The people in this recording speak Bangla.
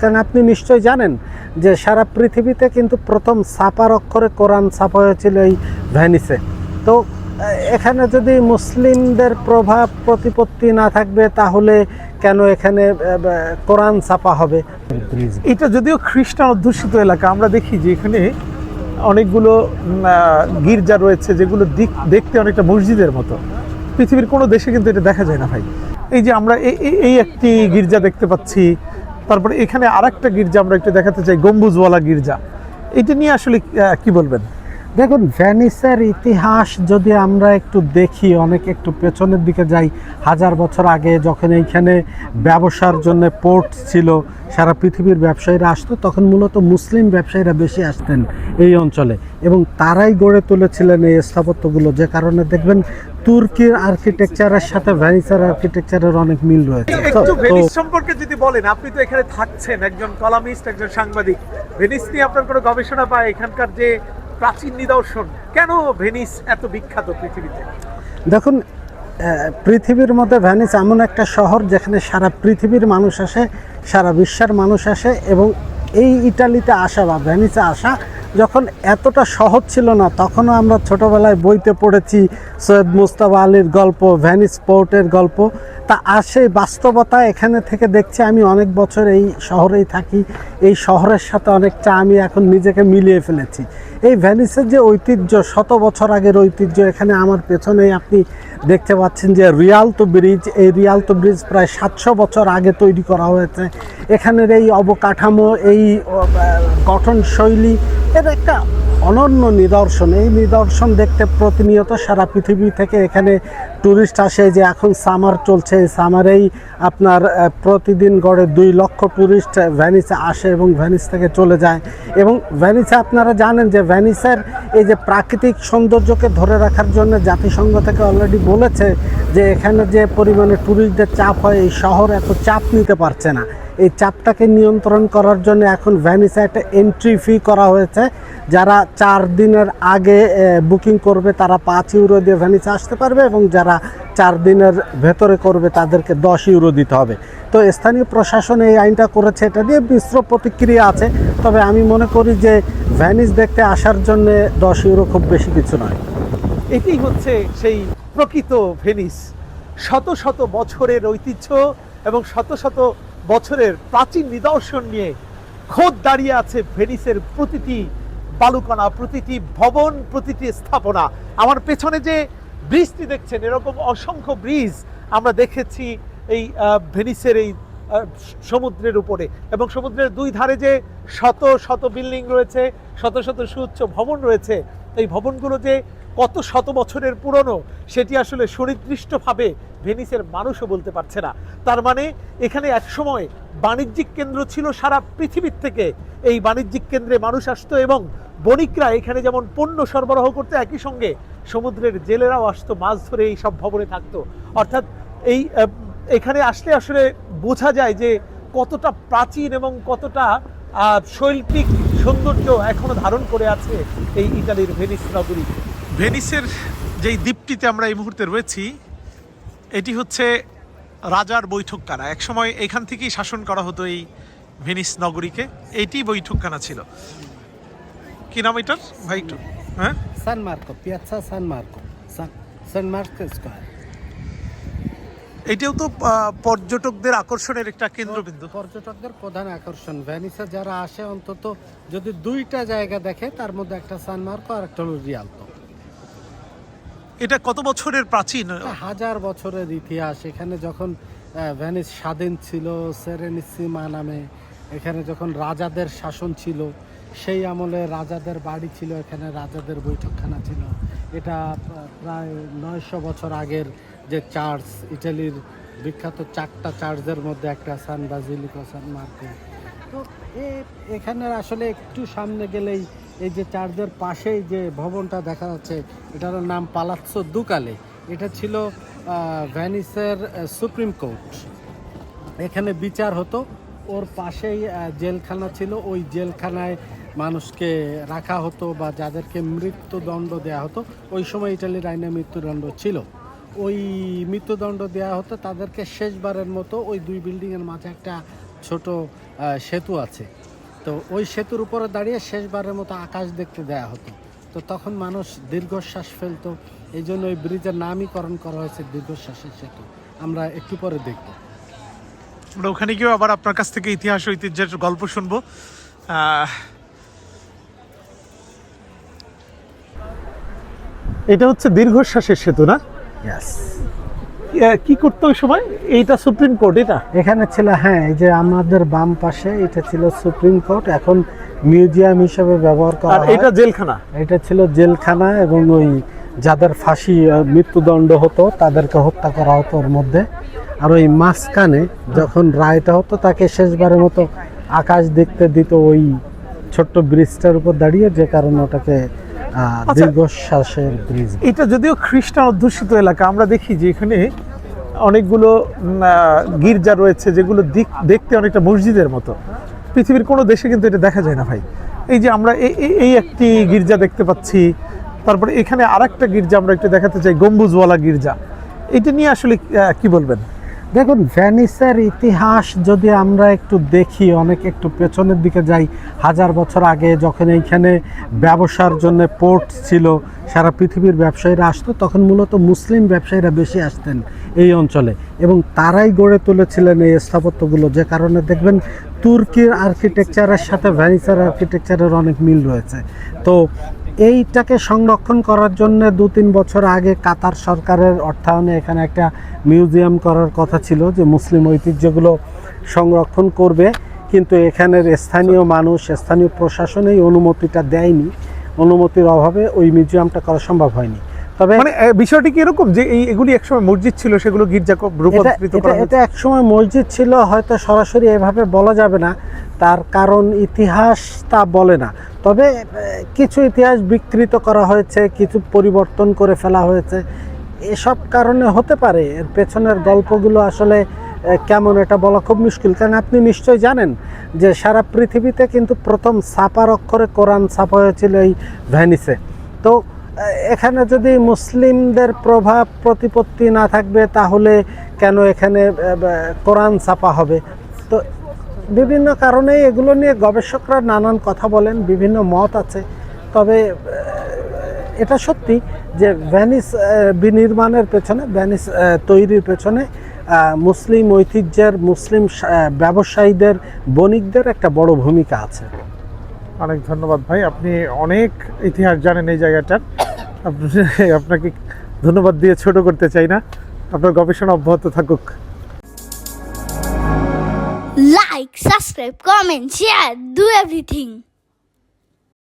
কারণ আপনি নিশ্চয়ই জানেন যে সারা পৃথিবীতে কিন্তু প্রথম ছাপার অক্ষরে কোরআন ছাপা হয়েছিল এই ভ্যানিসে। তো এখানে যদি মুসলিমদের প্রভাব প্রতিপত্তি না থাকবে, তাহলে কেন এখানে কোরআন ছাপা হবে? এটা যদিও খ্রিস্টান অধ্যুষিত এলাকা, আমরা দেখি যে এখানে অনেকগুলো গির্জা রয়েছে, যেগুলো দিক, দেখতে অনেকটা মসজিদের মতো। পৃথিবীর কোনো দেশে কিন্তু এটা দেখা যায় না ভাই। এই যে আমরা এই একটি গির্জা দেখতে পাচ্ছি তারপরে এখানে আরেকটা গির্জা আমরা একটু দেখাতে চাই, গম্বুজওয়ালা গির্জা। এটা নিয়ে আসলে কি বলবেন? দেখুন, ভ্যানিসের ইতিহাস যদি আমরা একটু দেখি, অনেক একটু পেছনের দিকে যাই, হাজার বছর আগে যখন এইখানে ব্যবসার জন্য পোর্ট ছিল, সারা পৃথিবীর ব্যবসায়ীরা আসতো, তখন মূলত মুসলিম ব্যবসায়ীরা বেশি আসতেন এই অঞ্চলে। এবং তারাই গড়ে তুলেছিলেন এই স্থাপত্যগুলো। যে কারণে দেখবেন তুর্কির আর্কিটেকচারের সাথে ভ্যানিসের আর্কিটেকচারের অনেক মিল রয়েছে। একটু ভেনিস সম্পর্কে যদি বলেন আপনি তো এখানে থাকছেন একজন কলামিস্ট একজন সাংবাদিক। ভেনিস নিয়ে আপনার কোনো গবেষণা বা এখানকার যে প্রাচীন নিদর্শন কেন ভেনিস এত বিখ্যাত পৃথিবীতে? দেখুন পৃথিবীর মধ্যে ভ্যানিস এমন একটা শহর যেখানে সারা পৃথিবীর মানুষ আসে সারা বিশ্বের মানুষ আসে এবং এই ইটালিতে আসা বা ভ্যানিসে আসা যখন এতটা সহজ ছিল না, তখনও আমরা ছোটোবেলায় বইতে পড়েছি সৈয়দ মুস্তাফা আলীর গল্প, ভ্যানিস পোর্টের গল্প। তা আসে বাস্তবতা এখানে থেকে দেখছি আমি অনেক বছর এই শহরেই থাকি, এই শহরের সাথে অনেকটা আমি এখন নিজেকে মিলিয়ে ফেলেছি। এই ভ্যানিসের যে ঐতিহ্য, শত বছর আগের ঐতিহ্য এখানে আমার পেছনেই আপনি দেখতে পাচ্ছেন যে রিয়ালতো ব্রিজ, এই রিয়ালতো ব্রিজ প্রায় সাতশো বছর আগে তৈরি করা হয়েছে। এখানের এই অবকাঠামো, এই গঠনশৈলী, এর একটা অনন্য নিদর্শন। এই নিদর্শন দেখতে প্রতিনিয়ত সারা পৃথিবী থেকে এখানে ট্যুরিস্ট আসে যে এখন সামার চলছে। সামারেই আপনার প্রতিদিন গড়ে দুই লক্ষ ট্যুরিস্ট ভ্যানিসে আসে এবং ভ্যানিস থেকে চলে যায়। এবং ভ্যানিসে আপনারা জানেন যে ভ্যানিসের এই যে প্রাকৃতিক সৌন্দর্যকে ধরে রাখার জন্য জাতিসংঘ থেকে অলরেডি বলেছে যে এখানে যে পরিমাণে ট্যুরিস্টদের চাপ হয়, এই শহর এত চাপ নিতে পারছে না। এই চাপটাকে নিয়ন্ত্রণ করার জন্য এখন ভ্যানিসে একটা এন্ট্রি ফি করা হয়েছে। যারা চার দিনের আগে বুকিং করবে, তারা পাঁচ ইউরো দিয়ে ভ্যানিসে আসতে পারবে এবং যারা চার দিনের ভেতরে করবে, তাদেরকে দশ ইউরো দিতে হবে। তো স্থানীয় প্রশাসন এই আইনটা করেছে, এটা নিয়ে মিশ্র প্রতিক্রিয়া আছে। তবে আমি মনে করি যে ভ্যানিস দেখতে আসার জন্য দশ ইউরো খুব বেশি কিছু নয়। এটি হচ্ছে সেই প্রকৃত ভেনিস শত শত বছরের ঐতিহ্য এবং শত শত বছরের প্রাচীন নিদর্শন নিয়ে খোদ দাঁড়িয়ে আছে ভেনিসের প্রতিটি বালুকণা প্রতিটি ভবন, প্রতিটি স্থাপনা। আমার পেছনে যে ব্রিজটি দেখছেন, এরকম অসংখ্য ব্রিজ আমরা দেখেছি এই ভেনিসের এই সমুদ্রের উপরে। এবং সমুদ্রের দুই ধারে যে শত শত বিল্ডিং রয়েছে, শত শত সুউচ্চ ভবন রয়েছে এই ভবনগুলো যে কত শত বছরের পুরনো, সেটি আসলে সুনির্দিষ্টভাবে ভেনিসের মানুষও বলতে পারছে না। তার মানে এখানে একসময় বাণিজ্যিক কেন্দ্র ছিল সারা পৃথিবীর থেকে। এই বাণিজ্যিক কেন্দ্রে মানুষ আসতো এবং বণিকরা এখানে যেমন পণ্য সরবরাহ করতে, একই সঙ্গে সমুদ্রের জেলেরাও আসতো, মাছ ধরে এই সব ভবনে থাকতো। অর্থাৎ এই এখানে আসলে আসলে বোঝা যায় যে কতটা প্রাচীন এবং কতটা শৈল্পিক সৌন্দর্য এখনও ধারণ করে আছে এই ইতালির ভেনিস নগরী। ভেনিসের যেই দ্বীপটিতে আমরা এই মুহূর্তে রয়েছি এটি হচ্ছে রাজার বৈঠকখানা। একসময় এখান থেকেই শাসন করা হতো এই ভেনিস নগরীকে। এটি বৈঠকখানা ছিল। কি নাম এটার? ভাই একটু হ্যাঁ? San Marco piazza San Marco San Marco square. এটাও তো পর্যটকদের আকর্ষণের একটা কেন্দ্রবিন্দু। পর্যটকদের প্রধান আকর্ষণ। ভ্যানিসে যারা আসে অন্তত যদি দুইটা জায়গা দেখে তার মধ্যে একটা সান মার্কো আর একটা হলো রিয়ালতো। এটা কত বছরের প্রাচীন? হাজার বছরের ইতিহাস। এখানে যখন ভ্যানিস স্বাধীন ছিল, সেরেনিসিমা নামে, এখানে যখন রাজাদের শাসন ছিল, সেই আমলে রাজাদের বাড়ি ছিল, এখানে রাজাদের বৈঠকখানা ছিল। এটা প্রায় নয়শো বছর আগের যে চার্চ, ইটালির বিখ্যাত চারটা চার্চের মধ্যে একটা, সান বাজিলিকো, সান মার্কো। তো এখানে আসলে একটু সামনে গেলেই এই যে চার্চের পাশেই যে ভবনটা দেখা যাচ্ছে, এটার নাম পালাৎসো দুকালে। এটা ছিল ভ্যানিসের সুপ্রিম কোর্ট। এখানে বিচার হতো, ওর পাশেই জেলখানা ছিল। ওই জেলখানায় মানুষকে রাখা হতো বা যাদেরকে মৃত্যুদণ্ড দেওয়া হতো, ওই সময় ইটালির আইনে মৃত্যুদণ্ড ছিল। ওই মৃত্যুদণ্ড দেওয়া হতো, তাদেরকে শেষবারের মতো ওই দুই বিল্ডিংয়ের মাঝে একটা ছোট সেতু আছে। তো ওই সেতুর উপরে দাঁড়িয়ে শেষবারের মতো আকাশ দেখতে দেয়া হতো। তো তখন মানুষ দীর্ঘশ্বাস ফেলতো। এই জন্য ওই ব্রিজের নামীকরণ করা হয়েছে দীর্ঘশ্বাসের সেতু। আমরা একটু পরে দেখব। আমরা ওখানে গিয়েও আবার আপনার কাছ থেকে ইতিহাস ঐতিহ্যের গল্প শুনব। এটা হচ্ছে দীর্ঘশ্বাসের সেতু না? কি করতে ওই সময়? এইটা সুপ্রিম কোর্ট এটা এখানে ছিল হ্যাঁ এই যে আমাদের বাম পাশে এটা ছিল সুপ্রিম কোর্ট এখন মিউজিয়াম হিসেবে ব্যবহার করা আর এটা জেলখানা? এটা ছিল জেলখানা এবং ওই যাদের ফাঁসি মৃত্যুদণ্ড হতো তাদেরকে হত্যা করা হতো ওর মধ্যে। আর ওই মাঝখানে যখন রায়টা হতো তাকে শেষবারের মতো আকাশ দেখতে দিত ওই ছোট্ট ব্রিজটার উপর দাঁড়িয়ে যে কারণে ওটাকে দীর্ঘশ্বাসের ব্রিজ এটা যদিও খ্রিস্টান অধ্যুষিত এলাকা আমরা দেখি যে এখানে অনেকগুলো গির্জা রয়েছে যেগুলো দিক দেখতে অনেকটা মসজিদের মতো। পৃথিবীর কোনো দেশে কিন্তু এটা দেখা যায় না ভাই। এই যে আমরা এই- একটি গির্জা দেখতে পাচ্ছি তারপরে এখানে আরেকটা গির্জা আমরা একটু দেখাতে চাই গম্বুজওয়ালা গির্জা। এটা নিয়ে আসলে কি বলবেন? দেখুন, ভ্যানিসের ইতিহাস যদি আমরা একটু দেখি, অনেক একটু পেছনের দিকে যাই, হাজার বছর আগে যখন এইখানে ব্যবসার জন্য পোর্ট ছিল, সারা পৃথিবীর ব্যবসায়ীরা আসতো, তখন মূলত মুসলিম ব্যবসায়ীরা বেশি আসতেন এই অঞ্চলে। এবং তারাই গড়ে তুলেছিলেন এই স্থাপত্যগুলো। যে কারণে দেখবেন, তুর্কির আর্কিটেকচারের সাথে ভ্যানিসের আর্কিটেকচারের অনেক মিল রয়েছে। তো এইটাকে সংরক্ষণ করার জন্য দু তিন বছর আগে কাতার সরকারের অর্থায়নে এখানে একটা মিউজিয়াম করার কথা ছিল যে মুসলিম ঐতিহ্যগুলো সংরক্ষণ করবে। কিন্তু এখানের স্থানীয় মানুষ, স্থানীয় প্রশাসন এই অনুমতিটা দেয়নি। অনুমতির অভাবে ওই মিউজিয়ামটা করা সম্ভব হয়নি। তবে মানে বিষয়টি কি এরকম যে এই এগুলি একসময় মসজিদ ছিল সেগুলো গির্জা রূপান্তরিত করা এটা একসময় মসজিদ ছিল হয়তো সরাসরি এভাবে বলা যাবে না। তার কারণ ইতিহাস তা বলে না। তবে কিছু ইতিহাস বিকৃত করা হয়েছে কিছু পরিবর্তন করে ফেলা হয়েছে। এসব কারণে হতে পারে এর পেছনের গল্পগুলো আসলে কেমন এটা বলা খুব মুশকিল। কারণ আপনি নিশ্চয়ই জানেন যে সারা পৃথিবীতে কিন্তু প্রথম ছাপার অক্ষরে কোরআন ছাপা হয়েছিল এই ভ্যানিসে। তো এখানে যদি মুসলিমদের প্রভাব প্রতিপত্তি না থাকবে, তাহলে কেন এখানে কোরআন ছাপা হবে? তো বিভিন্ন কারণে এগুলো নিয়ে গবেষকরা নানান কথা বলেন, বিভিন্ন মত আছে। তবে এটা সত্যি যে ভ্যানিস বিনির্মাণের পেছনে, ভ্যানিস তৈরির পেছনে মুসলিম ঐতিহ্যের, মুসলিম ব্যবসায়ীদের, বণিকদের একটা বড় ভূমিকা আছে। অনেক ধন্যবাদ ভাই। আপনি অনেক ইতিহাস জানেন এই জায়গাটার। আপনাকে ধন্যবাদ দিয়ে ছোট করতে চাই না। আপনার গবেষণা অব্যাহত থাকুক। Like subscribe comment share do everything